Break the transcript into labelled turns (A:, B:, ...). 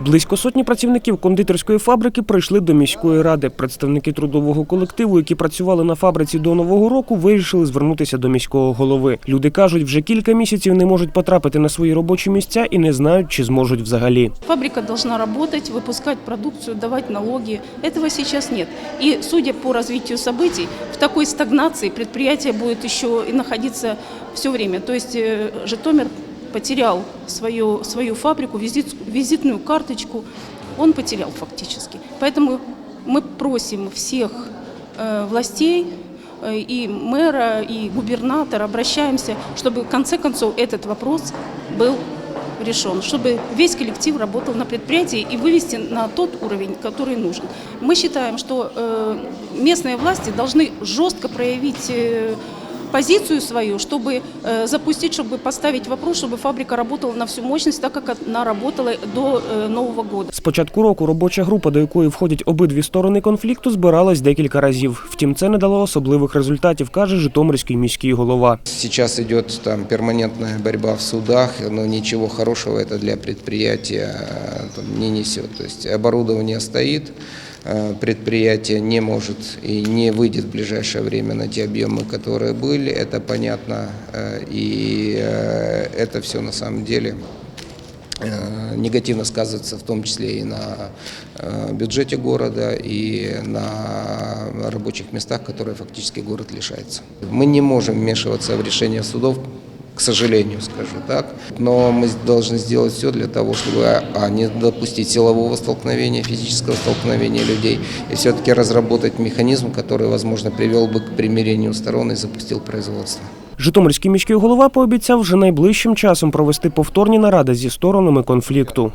A: Близько сотні працівників кондитерської фабрики прийшли до міської ради. Представники трудового колективу, які працювали на фабриці до нового року, вирішили звернутися до міського голови. Люди кажуть, вже кілька місяців не можуть потрапити на свої робочі місця і не знають, чи зможуть взагалі.
B: Фабрика должна работать, выпускать продукцию, давать налоги. Этого сейчас нет. И судя по развитию событий, в такой стагнации предприятие будет еще и находиться все время. То есть э, Житомир потерял свою, свою фабрику, визит, визитную карточку. Он потерял фактически. Поэтому мы просим всех э, властей э, и мэра, и губернатора, обращаемся, чтобы в конце концов этот вопрос был решен, чтобы весь коллектив работал на предприятии и вывести на тот уровень, который нужен. Мы считаем, что э, местные власти должны жестко проявить э, позицию свою, чтобы э, запустить, чтобы поставить вопрос, чтобы фабрика работала на всю мощность, так как она работала до э, Нового года.
A: З початку року робоча група, до якої входять обидві сторони конфлікту, збиралась декілька разів. Втім, це не дало особливих результатів, каже Житомирський міський голова.
C: Сейчас идет там перманентная борьба в судах, но ничего хорошего это для предприятия э, там, не несет. То есть оборудование стоит, э, Предприятие не может и не выйдет в ближайшее время на те объемы, которые были, это понятно, э, и э, это все на самом деле э, негативно сказывается в том числе и на э, бюджете города, и на рабочих местах, которые фактически город лишается. Мы не можем вмешиваться в решение судов, к сожалению, скажу так, но мы должны сделать все для того, чтобы а, не допустить силового столкновения, физического столкновения людей, и все-таки разработать механизм, который, возможно, привел бы к примирению сторон и запустил производство.
A: Житомирський міський голова пообіцяв вже найближчим часом провести повторні наради зі сторонами конфлікту.